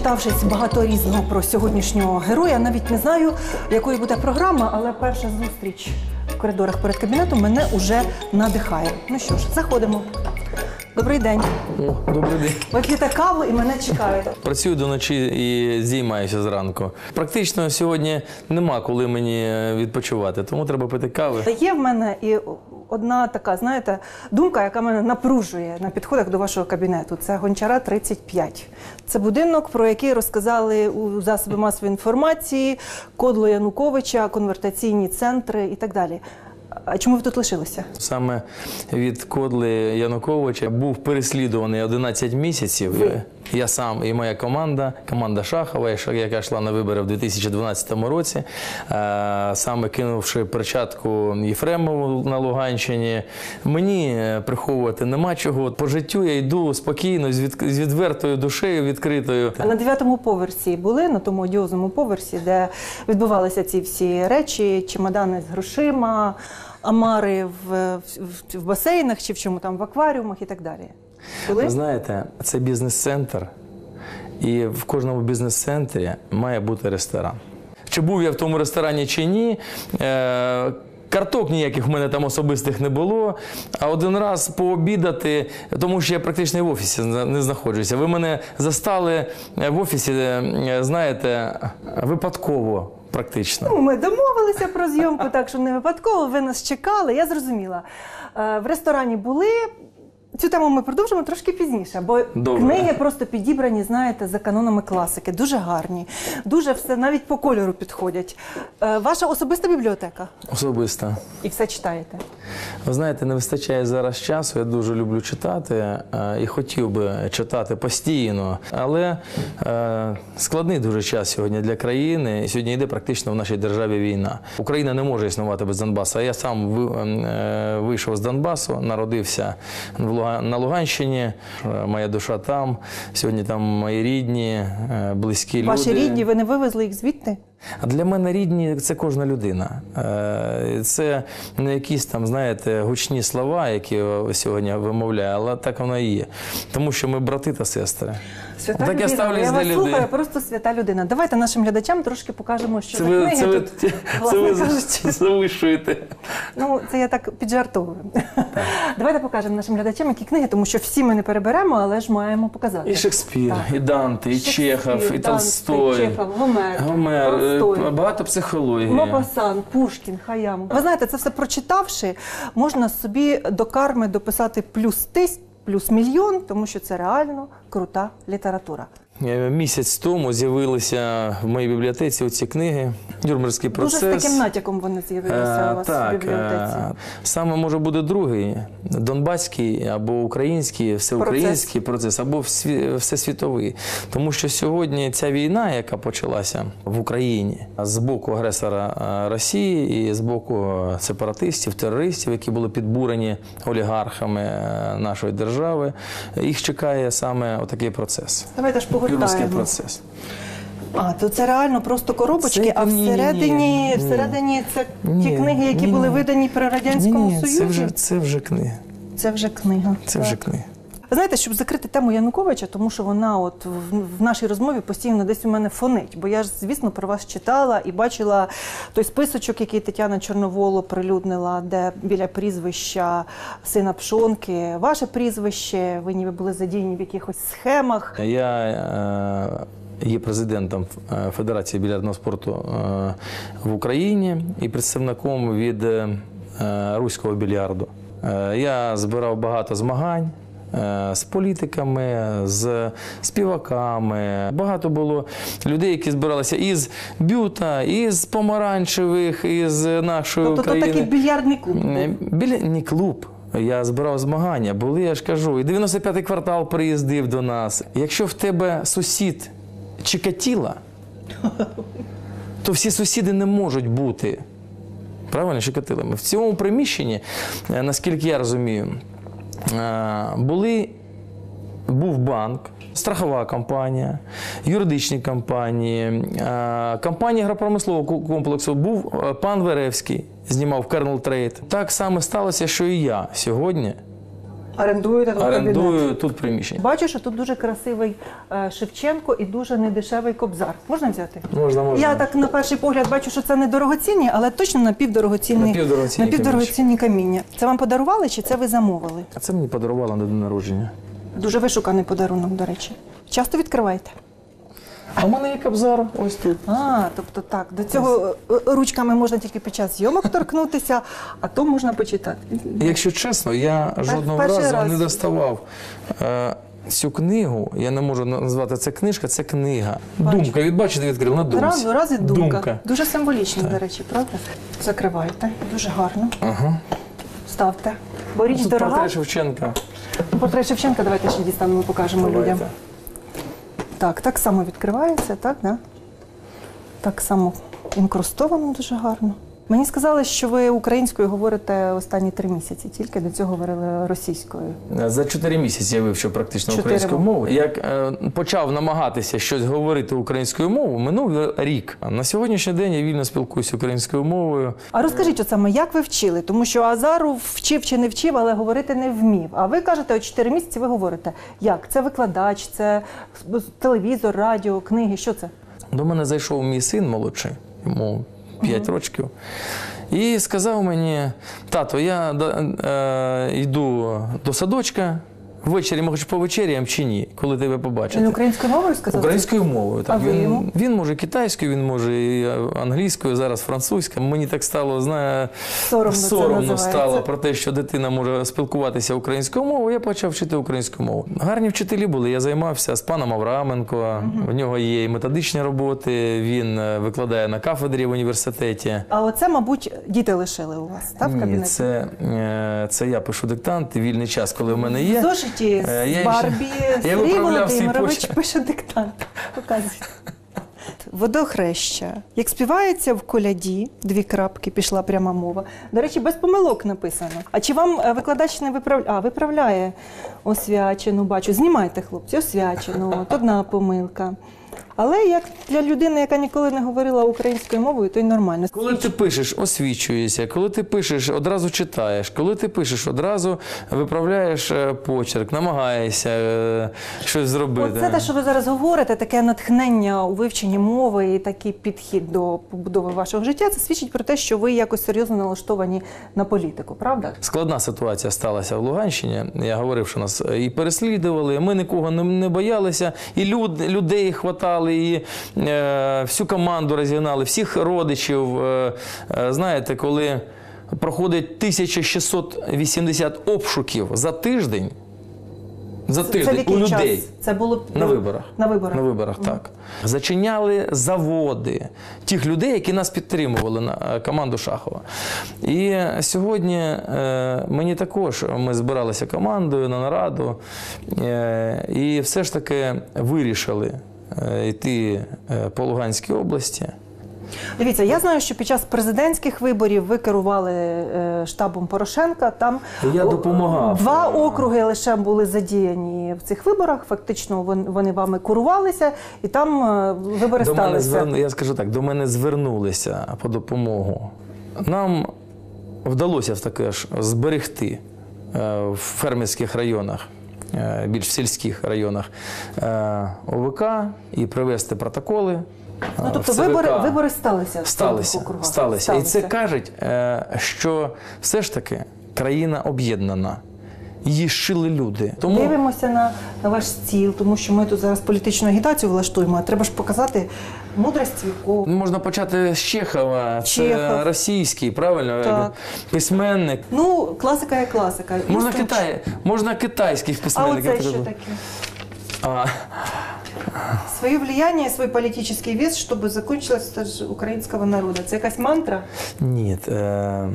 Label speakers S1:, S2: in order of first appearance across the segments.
S1: Начитавшись багато різного про сьогоднішнього героя, навіть не знаю, якою буде програма, але перша зустріч в коридорах перед кабінетом мене уже надихає. Ну що ж, заходимо. Добрий день.
S2: О, добрий день.
S1: Ви п'єте каву і мене чекаєте.
S2: Працюю до ночі і здіймаюся зранку. Практично сьогодні нема коли мені відпочивати, тому треба пити кави.
S1: Та є в мене і одна така, знаєте, думка, яка мене напружує на підходах до вашого кабінету. Це Гончара 35. Це будинок, про який розказали у засоби масової інформації, кодло Януковича, конвертаційні центри і так далі. А чому ви тут лишилися?
S2: Саме від Кодли Януковича був переслідуваний 11 місяців. Я сам і моя команда, команда Шахова, яка йшла на вибори в 2012 році, е, саме кинувши перчатку Єфремову на Луганщині. Мені е, приховувати нема чого. По життю я йду спокійно, з від- з відвертою душею, відкритою.
S1: А на дев'ятому поверсі були на тому одіозному поверсі, де відбувалися ці всі речі, чемодани з грошима, амари в, в, в басейнах чи в чому там в акваріумах і так далі. Були?
S2: Ви знаєте, це бізнес-центр, і в кожному бізнес-центрі має бути ресторан. Чи був я в тому ресторані чи ні? Е- Карток ніяких в мене там особистих не було. А один раз пообідати, тому що я практично в офісі не знаходжуся. Ви мене застали в офісі, е, знаєте, випадково практично.
S1: Ну, Ми домовилися про зйомку, так що не випадково. Ви нас чекали. Я зрозуміла. Е, В ресторані були. Цю тему ми продовжимо трошки пізніше, бо
S2: Добре.
S1: книги просто підібрані, знаєте, за канонами класики, дуже гарні, дуже все навіть по кольору підходять. Е, Ваша особиста бібліотека
S2: Особисто.
S1: і все читаєте.
S2: Ви знаєте, не вистачає зараз часу. Я дуже люблю читати е, і хотів би читати постійно. Але е, складний дуже час сьогодні для країни. І Сьогодні йде практично в нашій державі війна. Україна не може існувати без Донбасу. Я сам ви- е, вийшов з Донбасу, народився в на Луганщині. Е, Моя душа там. Сьогодні там мої рідні, е, близькі
S1: Ваші
S2: люди.
S1: рідні, ви не вивезли їх звідти?
S2: Для мене рідні це кожна людина. Е, Це не якісь там, знаєте, гучні слова, які сьогодні вимовляю, але так воно і є. Тому що ми брати та сестри.
S1: Свята
S2: так
S1: людина.
S2: я ставлюсь
S1: я
S2: до
S1: вас
S2: людей.
S1: слухаю, просто свята людина. Давайте нашим глядачам трошки покажемо, що
S2: Це
S1: за
S2: ви,
S1: книги
S2: це ви,
S1: тут.
S2: це
S1: власне
S2: ви
S1: кажучи.
S2: завишуєте.
S1: Ну, це я так піджартовую. Давайте покажемо нашим глядачам, які книги, тому що всі ми не переберемо, але ж маємо показати.
S2: І Шекспір,
S1: Так.
S2: і Данте, і Чехов, і Толстой,
S1: Чехов, Гомер,
S2: Гомер,
S1: Толстой.
S2: багато психології.
S1: Мопасан, Пушкін, Хаям. Ви знаєте, це все прочитавши, можна собі до карми дописати плюс тисяч, плюс мільйон, тому що це реально крута література.
S2: Е, Місяць тому з'явилися в моїй бібліотеці оці книги. Юрмерський процес.
S1: Дуже з таким натяком вони з'явилися
S2: Е,
S1: у вас
S2: так,
S1: в бібліотеці.
S2: е, Саме може буде другий донбаський або український, всеукраїнський процес, або всві- всесвітовий. Тому що сьогодні ця війна, яка почалася в Україні з боку агресора Росії і з боку сепаратистів, терористів, які були підбурені олігархами нашої держави, їх чекає саме отакий процес.
S1: Давайте ж
S2: Юрмерський
S1: погортаємо.
S2: процес.
S1: А, то це реально просто коробочки,
S2: Це-
S1: а
S2: всередині ні, ні,
S1: всередині,
S2: ні.
S1: всередині це ті книги, які
S2: ні,
S1: були видані при Радянському
S2: Ні, ні,
S1: Союзі.
S2: це вже, це вже книга.
S1: Це вже книга.
S2: Це
S1: Так.
S2: вже книги.
S1: Ви знаєте, щоб закрити тему Януковича, тому що вона от в, нашій розмові постійно десь у мене фонить. Бо я ж, звісно, про вас читала і бачила той списочок, який Тетяна Чорновол оприлюднила, де біля прізвища сина Пшонки, ваше прізвище, ви ніби були задіяні в якихось схемах.
S2: Я е, є президентом е, Федерації білярдного спорту е, в Україні і представником від руського більярду. Я збирав багато змагань. Е, З політиками, з співаками. Багато було людей, які збиралися із бюта, із помаранчевих, із нашої
S1: Тобто то
S2: України.
S1: такий більярдний клуб.
S2: Е, Біля не клуб. Я збирав змагання, були, я ж кажу, і 95-й квартал приїздив до нас. Якщо в тебе сусід Чикатіла, то всі сусіди не можуть бути. Правильно, Чикатилами. В цьому приміщенні, е, наскільки я розумію, були, був банк, страхова компанія, юридичні компанії, е, компанія агропромислового комплексу був е, пан Веревський, знімав Kernel Trade. Так само сталося, що і я сьогодні
S1: Орендуєте тут кабінет?
S2: Тут приміщення.
S1: Бачу, що тут дуже красивий е, Шевченко і дуже недешевий кобзар. Можна взяти?
S2: Можна, можна.
S1: Я так на перший погляд бачу, що це не дорогоцінні, але точно напівдорогоцінні,
S2: Напівдорогоцінні
S1: напівдорогоцінні каміння. Це вам подарували чи це ви замовили?
S2: А це мені подарувала на день народження.
S1: Дуже вишуканий подарунок, до речі. Часто відкриваєте?
S2: А в мене є кобзар ось тут.
S1: А, тобто так, до цього е, ручками можна тільки під час зйомок торкнутися, а то можна почитати.
S2: Якщо чесно, я жодного разу
S1: раз.
S2: не доставав е, цю книгу. Я не можу назвати це книжка, це книга.
S1: Бачу.
S2: Думка. Від бачите, відкрив на думці.
S1: Раз, раз і думка.
S2: Думка.
S1: Дуже символічно, до речі, правда? Закривайте. Дуже гарно.
S2: Ага.
S1: Ставте. Бо річ
S2: Тут
S1: дорога.
S2: портрет Шевченка.
S1: Портрет Шевченка давайте ще дістанемо, покажемо людям. Так, так само відкривається, так, да? Так само інкрустовано дуже гарно. Мені сказали, що ви українською говорите останні три місяці, тільки до цього говорили російською.
S2: За чотири місяці я вивчив практично
S1: Чотири
S2: українську мову. Як е, почав намагатися щось говорити українською мовою, минув рік. На сьогоднішній день я вільно спілкуюся українською мовою.
S1: А розкажіть от саме, як ви вчили? Тому що Азару вчив чи не вчив, але говорити не вмів. А ви кажете, от 4 місяці ви говорите. Як? Це викладач, це телевізор, радіо, книги. Що це?
S2: До мене зайшов мій син молодший, йому 5 років. І сказав мені, тато, я е, йду до садочка, ввечері ми хоч повечеряємо чи ні, коли тебе
S1: Він українською мовою сказав?
S2: Українською мовою. Так.
S1: А ви йому?
S2: Він, він може китайською, він може і е, англійською, зараз французькою. Мені так стало, знає,
S1: Соромно називається.
S2: стало про те, що дитина може спілкуватися українською мовою. Я почав вчити українську мову. Гарні вчителі були. Я займався з паном Авраменко. У нього є і методичні роботи. Він е, викладає на кафедрі в університеті.
S1: А оце, мабуть, діти лишили у вас, так, в
S2: Ні,
S1: кабінеті?
S2: це, е, це я пишу диктант, вільний час, коли в мене є.
S1: Зошиті
S2: Е, я
S1: з Барбі
S2: я
S1: Сергій Володимирович пише диктант. Показуйте. Водохреща. Як співається в коляді, дві крапки, пішла пряма мова. До речі, без помилок написано. А чи вам е, викладач не виправляє? А, виправляє освячену, бачу. Знімайте, хлопці, освячену, от одна помилка. Але як для людини, яка ніколи не говорила українською мовою, то й нормально.
S2: Коли ти пишеш, освічуєшся, коли ти пишеш, одразу читаєш, коли ти пишеш, одразу виправляєш е, почерк, намагаєшся е, щось зробити.
S1: Оце те, що ви зараз говорите, таке натхнення у вивченні мови і такий підхід до побудови вашого життя, це свідчить про те, що ви якось серйозно налаштовані на політику, правда?
S2: Складна ситуація сталася в Луганщині. Я говорив, що нас і переслідували, ми нікого не боялися, і люд, людей хватали, і е, всю команду розігнали, всіх родичів. Е, е, знаєте, коли проходить 1680 обшуків за тиждень, за тиждень у людей.
S1: час? Це було
S2: На виборах.
S1: На виборах.
S2: На виборах, так. Зачиняли заводи тих людей, які нас підтримували на команду Шахова. І сьогодні е, мені також ми збиралися командою на нараду е, і все ж таки вирішили йти е, по Луганській області.
S1: Дивіться, я знаю, що під час президентських виборів ви керували е, штабом Порошенка. Там
S2: Я допомагав.
S1: Два округи лише були задіяні в цих виборах. Фактично вони вами курувалися, і там е, вибори
S2: До мене
S1: сталися.
S2: зверну, я скажу так, до мене звернулися по допомогу. Нам вдалося таке ж зберегти е, в фермерських районах, е, більш в сільських районах е, ОВК і привести протоколи. е,
S1: Ну тобто вибори, вибори сталися
S2: сталися,
S1: сталися,
S2: сталися. І це кажуть, е, що все ж таки країна об'єднана. Її люди. Тому
S1: Дивимося на, на ваш стіл, тому що ми тут зараз політичну агітацію влаштуємо. а Треба ж показати мудрість віков.
S2: можна почати з Чехова,
S1: Чехов.
S2: це російський, правильно?
S1: Так.
S2: Письменник.
S1: Ну, класика є класика.
S2: Можна,
S1: Інстинкт-
S2: Китай, можна китайських
S1: А
S2: письменників.
S1: оце що таке?
S2: А,
S1: Свое влияние, свой политический вес, чтобы закончилась ж украинского народа. Це якась мантра?
S2: Нет, э,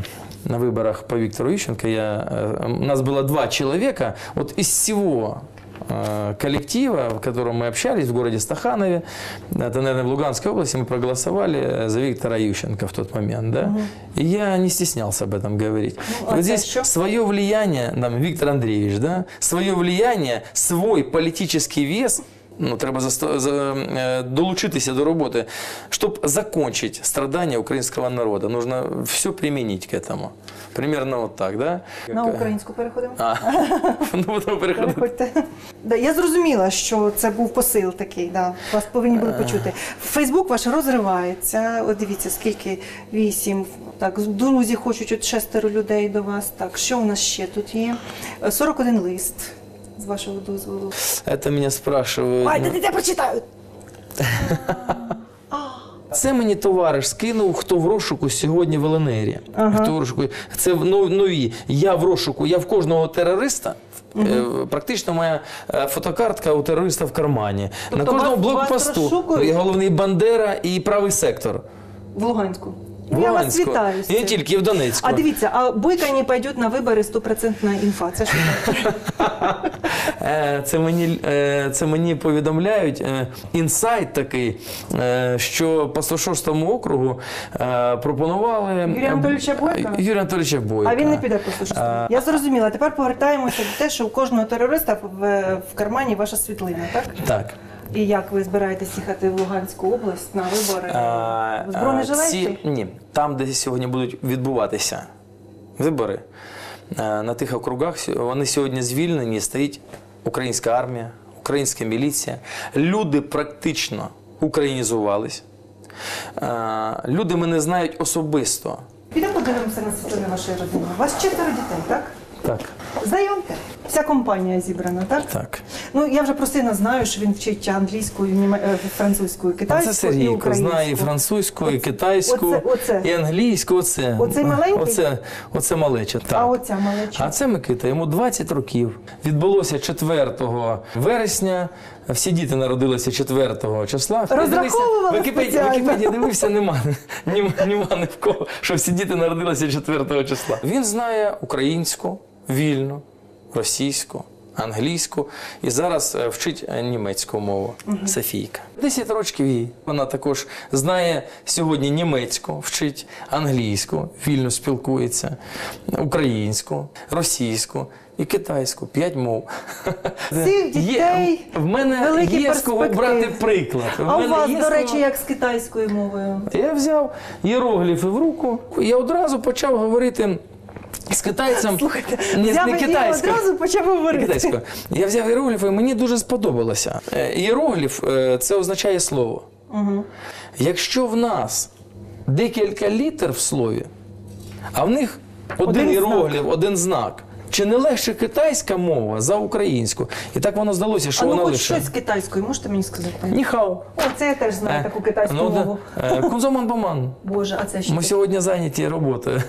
S2: на выборах по Виктору Ющенко я, э, у нас было два человека, вот из всего э, коллектива, в котором мы общались в городе Стаханове, это, наверное, в Луганской области, мы проголосовали э, за Виктора Ющенко в тот момент, да, и я не стеснялся об этом говорить.
S1: Ну, а
S2: вот здесь
S1: що?
S2: свое влияние, там, Виктор Андреевич, да, свое влияние, свой политический вес Ну, треба заста- за, е, долучитися до роботи. Щоб закончить страдания украинского народа, нужно все применить к этому. Примерно вот так, да?
S1: На українську переходимо.
S2: А, ну, будемо переходити.
S1: Переходьте. Да, я зрозуміла, що це був посил такий. Да. Вас повинні були почути. Фейсбук ваш розривається. От дивіться, скільки вісім. Так, друзі хочуть от шестеро людей до вас. Так, що у нас ще тут є? Е, 41 лист. З вашого дозволу.
S2: Это меня спрашивают.
S1: Ай,
S2: ну,
S1: де я прочитаю.
S2: Це мені товариш скинув, хто в розшуку сьогодні в ЛНРі. Хто в розшуку. Це в- ну, нові. Я в розшуку, я в кожного терориста. е, Практично моя е, фотокартка у терориста в кармані.
S1: Тобто
S2: На кожному
S1: вас- вас
S2: блокпосту
S1: розшукують?
S2: головний Бандера і правий сектор.
S1: В Луганську.
S2: В
S1: Я вас
S2: Луганську.
S1: вітаю. з
S2: І не
S1: цим.
S2: тільки і в Донецьку.
S1: А дивіться, а Бойко не пойде на вибори 100% інфа. Це що?
S2: Е, Це мені, е, це мені повідомляють е, інсайт такий, е, що по 106 округу е, пропонували
S1: Юрія Анатолійовича Бойка?
S2: Юрія Анатолійовича Бойка.
S1: А він не піде послушати.
S2: А.
S1: Я зрозуміла. Тепер повертаємося до те, що у кожного терориста в, в кармані ваша світлина, так?
S2: Так.
S1: І як ви збираєтесь їхати в Луганську область на вибори?
S2: А,
S1: в
S2: а, ці- Ні, там, де сьогодні будуть відбуватися вибори, е, на тих округах вони сьогодні звільнені, стоїть українська армія, українська міліція. Люди практично українізувались. Е, Люди мене знають особисто.
S1: Підемо подивимося на світлини вашої родини. У вас четверо дітей, так?
S2: Так.
S1: Знайомте. Вся компанія зібрана, так?
S2: Так.
S1: Ну я вже про сина знаю, що він вчить англійською, е, французькою,
S2: А
S1: китайською
S2: це Сергійко знає і французьку, і китайську,
S1: оце- оце.
S2: і англійську. Оце,
S1: Оцей маленький?
S2: Оце, оце малеча. Так.
S1: А оця малеча.
S2: А це Микита, йому 20 років. Відбулося 4 вересня. Всі діти народилися 4 числа.
S1: Розраховували
S2: Вікіпедія. Вікіпедія дивився, нема, нема, нема ні в кого, що всі діти народилися 4 числа. Він знає українську, вільну, російську. Англійську і зараз е, вчить е, німецьку мову Софійка. 10 років їй. Вона також знає сьогодні німецьку, вчить англійську, вільно спілкується, українську, російську і китайську. П'ять мов.
S1: Цих дітей
S2: в мене є з кого брати приклад. В
S1: А у вас, до речі, як з китайською мовою?
S2: я взяв іерогліфи в руку, я одразу почав говорити з китайцем.
S1: Слухайте,
S2: не,
S1: взяв
S2: не китайською.
S1: одразу почав говорити.
S2: Китайською. Я взяв іерогліф і мені дуже сподобалося. Е, Іерогліф е, це означає слово. Якщо в нас декілька літер в слові, а в них один,
S1: Один
S2: іерогліф, один знак. Чи не легше китайська мова за українську? І так воно здалося, що
S1: А ну
S2: вона
S1: хоч
S2: легше.
S1: щось китайською, можете мені сказати?
S2: Ніхау.
S1: О, це я теж знаю таку китайську
S2: ну,
S1: мову.
S2: да. Е, Кунзоман боман.
S1: Боже, а це що?
S2: Ми
S1: таке?
S2: сьогодні зайняті роботою.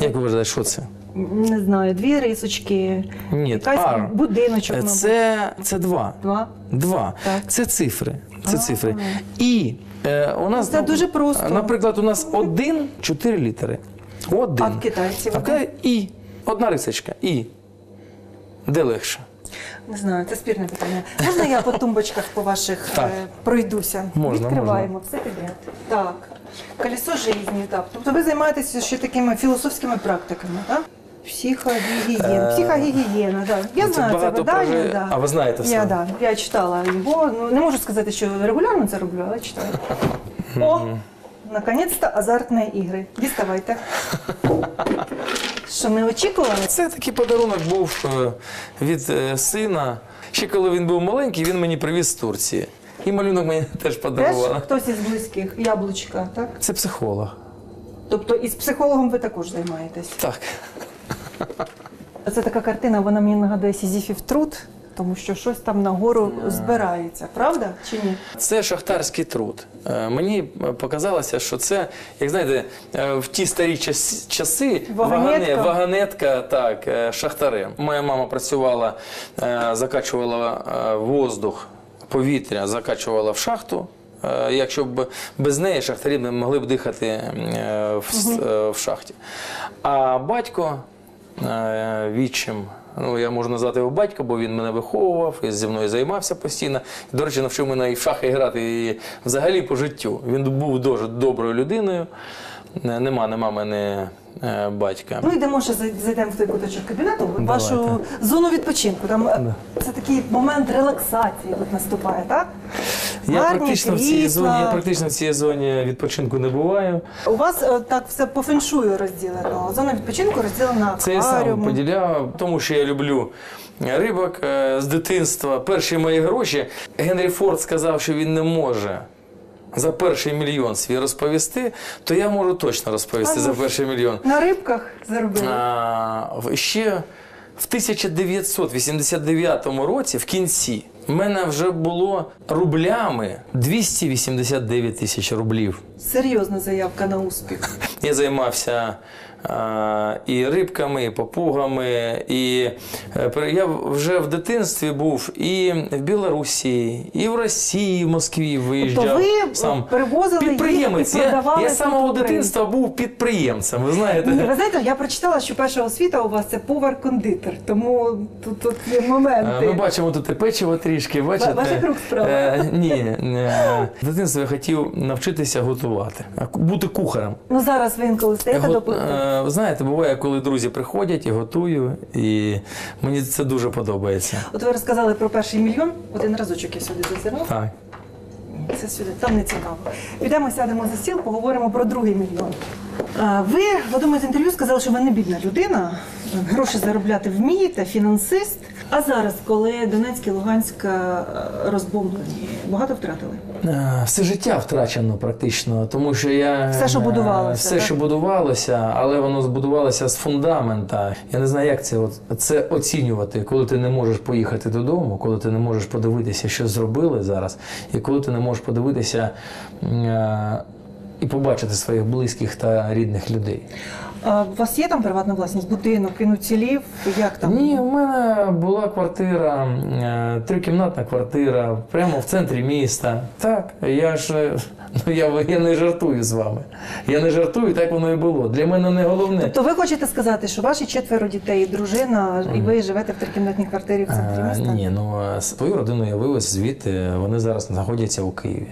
S2: Як ви вважаєте, що це?
S1: Не знаю, дві рисочки,
S2: Ні, ар.
S1: будиночок,
S2: Е,
S1: мабуть.
S2: Це, це два.
S1: Два.
S2: Два.
S1: Так.
S2: Це цифри. Це цифри. І е, у нас
S1: Це дуже просто.
S2: Наприклад, у нас один, чотири літери. Один.
S1: А в китайців?
S2: А в Китаї і. Одна рисочка. І. Де легше?
S1: Не знаю, це спірне питання. Можна я по тумбочках по ваших
S2: Так.
S1: е, пройдуся?
S2: Можна,
S1: Відкриваємо все підряд. Так. Колесо життя, так. Тобто ви займаєтеся ще такими філософськими практиками, так? Психогігієна. Психогігієна, так. Я
S2: Це
S1: знаю це
S2: багато
S1: видання.
S2: про-. А ви знаєте все?
S1: Я, да, я читала його. Ну, не можу сказати, що регулярно це роблю, але читаю. О, наконець-то азартні ігри. Діставайте. Що не очікували?
S2: Це такий подарунок був е, від е, сина. Ще коли він був маленький, він мені привіз з Турції. І малюнок мені теж
S1: Теж хтось із близьких, яблучка, так?
S2: Це психолог.
S1: Тобто із психологом ви також займаєтесь.
S2: Так.
S1: Це така картина, вона мені нагадує Сізіфів труд, тому що щось там нагору збирається, правда чи ні?
S2: Це шахтарський труд. Е, Мені показалося, що це, як знаєте, е, в ті старі часи
S1: Вагонетка?
S2: вагоне- вагонетка так, е, шахтари. Моя мама працювала, е, закачувала е, воздух, повітря, закачувала в шахту. Е, Якщо б без неї шахтарі не могли б дихати е, в, е, в шахті. А батько е, відчим. Ну, я можу назвати його батько, бо він мене виховував і зі мною займався постійно. До речі, навчив мене і в шахи грати, і взагалі по життю. Він був дуже доброю людиною. Е, Нема, нема мене е, батька.
S1: Ну йдемо ще зайдемо в той куточок кабінету, в вашу зону відпочинку. Там да. це такий момент релаксації от наступає, так?
S2: Я
S1: Гарні
S2: практично в цій зоні, я практично в цій зоні відпочинку не буваю.
S1: У вас е, так все по феншую розділено. Зона відпочинку розділена
S2: Це я сам
S1: акваріумом.
S2: поділяв, тому що я люблю рибок е, з дитинства. Перші мої гроші. Генрі Форд сказав, що він не може. За перший мільйон свій розповісти, то я можу точно розповісти
S1: А
S2: за
S1: ну.
S2: перший мільйон.
S1: На рибках заробили.
S2: А, в- ще в 1989 році, в кінці, в мене вже було рублями 289 тисяч рублів.
S1: Серйозна заявка на успіх.
S2: Я займався і рибками, і попугами. І е, я вже в дитинстві був і в Білорусі, і в Росії, в Москві виїжджав.
S1: Тобто ви
S2: сам
S1: перевозили їх і
S2: Я, я з самого дитинства був підприємцем. Ви знаєте.
S1: Ні, ви знаєте, я прочитала, що перша освіта у вас це повар-кондитер, тому тут, тут є моменти.
S2: Ми бачимо тут і печиво трішки, бачите?
S1: ваших рук справа.
S2: Е, ні, в дитинстві я хотів навчитися готувати, бути кухарем.
S1: Ну зараз ви інколи стаєте
S2: Го-
S1: до
S2: знаєте, буває, коли друзі приходять і готую, і мені це дуже подобається.
S1: От ви розказали про перший мільйон. Один разочок я сюди зазирав.
S2: Так.
S1: Це сюди, там не цікаво. Підемо, сядемо за стіл, поговоримо про другий мільйон. А, Ви в одному з інтерв'ю сказали, що ви не бідна людина, гроші заробляти вмієте, фінансист. А зараз, коли Донецьк і Луганськ е, розбомблені, багато втратили?
S2: Е, Все життя втрачено практично, тому що я
S1: Все, що
S2: е,
S1: будувалося,
S2: все,
S1: так?
S2: що будувалося, але воно збудувалося з фундамента. Я не знаю, як це це оцінювати, коли ти не можеш поїхати додому, коли ти не можеш подивитися, що зробили зараз, і коли ти не можеш подивитися і побачити своїх близьких та рідних людей.
S1: А у вас є там приватна власність, будинок, він уцілів? Як там?
S2: Ні, у мене була квартира, е, трикімнатна квартира, прямо в центрі міста. Так, я ж ну я, я не жартую з вами. Я не жартую, так воно і було. Для мене не головне.
S1: То ви хочете сказати, що ваші четверо дітей, дружина, і ви живете в трикімнатній квартирі в центрі
S2: Е,
S1: міста?
S2: Ні, ну свою родину я вивез звідти. Вони зараз знаходяться у Києві.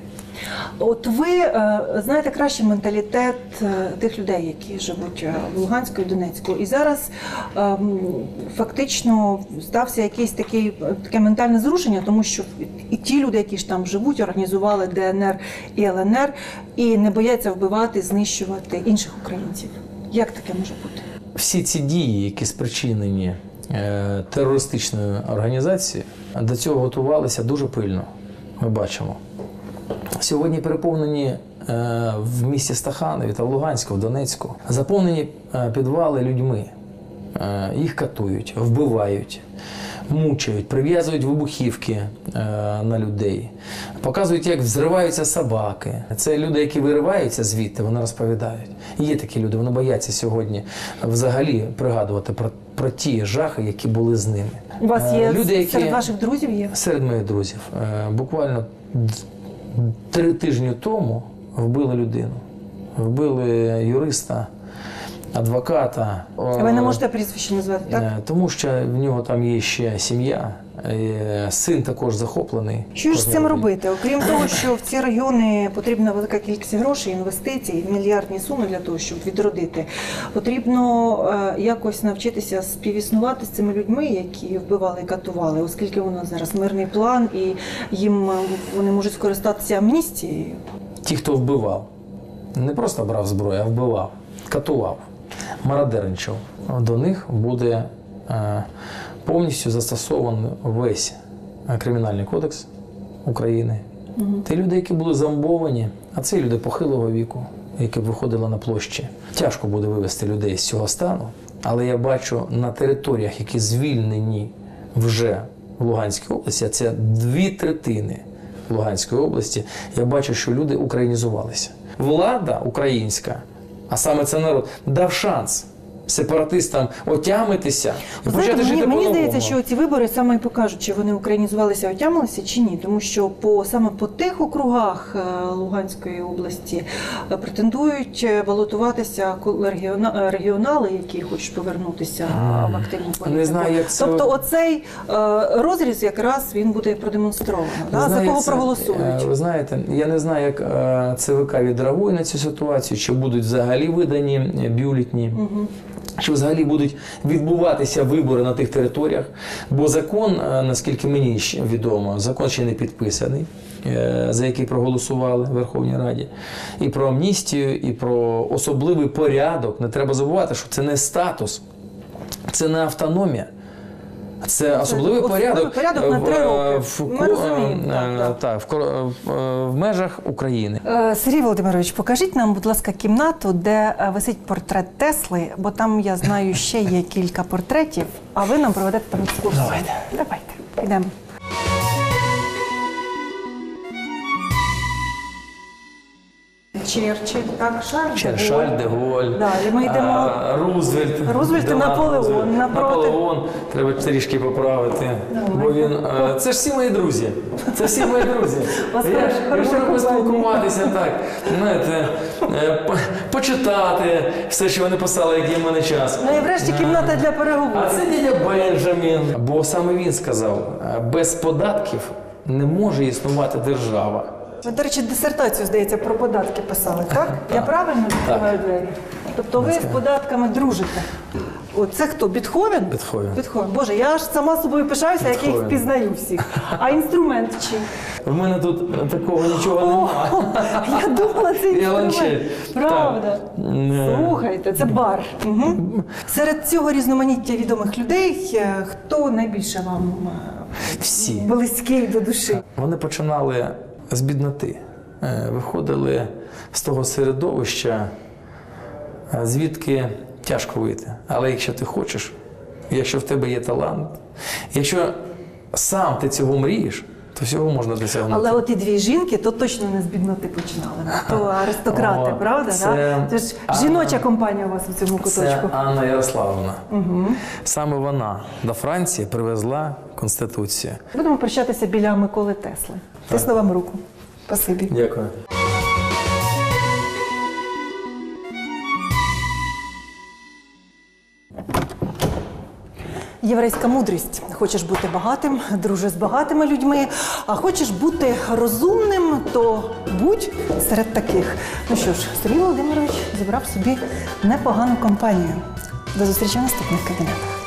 S1: От ви е, знаєте краще менталітет е, тих людей, які живуть е, в Луганську і Донецьку. І зараз ем, фактично стався якийсь такий таке ментальне зрушення, тому що і ті люди, які ж там живуть, організували ДНР і ЛНР і не бояться вбивати, знищувати інших українців. Як таке може бути?
S2: Всі ці дії, які спричинені терористичною організацією, до цього готувалися дуже пильно. Ми бачимо. Сьогодні переповнені е, в місті Стаханові та в Луганську, в Донецьку, заповнені е, підвали людьми. Е, їх катують, вбивають, мучають, прив'язують вибухівки на людей, показують, як взриваються собаки. Це люди, які вириваються звідти, вони розповідають. Є такі люди, вони бояться сьогодні взагалі пригадувати про, про ті жахи, які були з ними.
S1: У вас є
S2: люди, які...
S1: серед ваших друзів є?
S2: Серед моїх друзів. Буквально три тижні тому вбили людину. Вбили юриста, адвоката.
S1: Ви не можете прізвище назвати, так?
S2: Е, Тому що в нього там є ще сім'я, е, син також захоплений.
S1: Що ж з цим робити? Окрім того, що в ці райони потрібна велика кількість грошей, інвестицій, мільярдні суми для того, щоб відродити, потрібно е, якось навчитися співіснувати з цими людьми, які вбивали і катували, оскільки у нас зараз мирний план, і їм е, вони можуть скористатися амністією.
S2: Ті, хто вбивав, не просто брав зброю, а вбивав, катував, мародерничав. До них буде е, повністю застосований весь кримінальний кодекс України. Ті люди, які були зомбовані, а це люди похилого віку, які виходили на площі. Тяжко буде вивести людей з цього стану, але я бачу на територіях, які звільнені вже в Луганській області, а це дві третини Луганської області, я бачу, що люди українізувалися. Влада українська, а саме це народ, дав шанс сепаратистам отямитися і
S1: Знаєте,
S2: почати
S1: мені,
S2: жити
S1: мені здається, що ці вибори саме і покажуть, чи вони українізувалися, отямилися чи ні. Тому що по саме по тих округах е, Луганської області е, претендують е, балотуватися регіонали, які хочуть повернутися в активну політику.
S2: Не знаю, як це-
S1: Тобто, оцей розріз якраз він буде продемонстровано. Да? За кого
S2: це-
S1: проголосують?
S2: Ви знаєте, я не знаю, як ЦВК відреагує на цю ситуацію, чи будуть взагалі видані е, бюлетні. Чи взагалі будуть відбуватися вибори на тих територіях? Бо закон, е, наскільки мені відомо, закон ще не підписаний, е, за який проголосували в Верховній Раді, і про амністію, і про особливий порядок. Не треба забувати, що це не статус, це не автономія. Це особливий
S1: це
S2: порядок,
S1: порядок на три
S2: в,
S1: роки.
S2: в,
S1: Ми розуміємо,
S2: е,
S1: так, так.
S2: так, в, в, межах України.
S1: Е, Сергій Володимирович, покажіть нам, будь ласка, кімнату, де е, висить портрет Тесли, бо там я знаю ще є кілька портретів, а ви нам проведете там екскурсію.
S2: Давайте.
S1: Давайте, йдемо. Черчилль, так, Шарль. де
S2: Шарль де Голь,
S1: Далі ми йдемо.
S2: а, Рузвельт,
S1: Рузвельт і
S2: Делан
S1: Наполеон. Напроти.
S2: Наполеон треба трішки поправити. Бо він е, це ж всі мої друзі. Це всі мої друзі.
S1: вас
S2: Я,
S1: хороша-
S2: я можу поспілкуватися так. Знаєте, е, по- почитати все, що вони писали, як є в мене час.
S1: Ну і врешті кімната для переговорів.
S2: А це дядя Бенджамін. Бо саме він сказав: е, без податків не може існувати держава.
S1: Ви, до речі, дисертацію, здається, про податки писали, так? Я правильно відкриваю двері? Тобто ви з податками дружите. О, це хто? Бітховен?
S2: Бетховен.
S1: Бетховен. Боже, я ж сама собою пишаюся, як я їх
S2: Бетховен.
S1: впізнаю всіх. А інструмент чий?
S2: В мене тут такого нічого немає.
S1: Я думала, це
S2: Віолончель.
S1: інструмент. Правда.
S2: Так. Е.
S1: Слухайте, це бар. Угу. Серед цього різноманіття відомих людей, е, хто найбільше вам е,
S2: Всі.
S1: близький до душі?
S2: Вони починали з бідноти, Е, виходили з того середовища, е, звідки тяжко вийти. Але якщо ти хочеш, якщо в тебе є талант, якщо сам ти цього мрієш, то всього можна досягнути.
S1: Але от і дві жінки, то точно не з бідноти починали. То аристократи,
S2: О,
S1: правда?
S2: це
S1: Да? Це ж
S2: Анна.
S1: жіноча компанія у вас у цьому
S2: Це
S1: куточку.
S2: Анна Ярославовна. Угу. Саме вона до Франції привезла Конституцію.
S1: Будемо прощатися біля Миколи Тесли. Тисну вам руку. Спасибі.
S2: Дякую.
S1: Єврейська мудрість. Хочеш бути багатим, дружи з багатими людьми. А хочеш бути розумним, то будь серед таких. Ну що ж, Сергій Володимирович зібрав собі непогану компанію. До зустрічі в наступних кабінетах.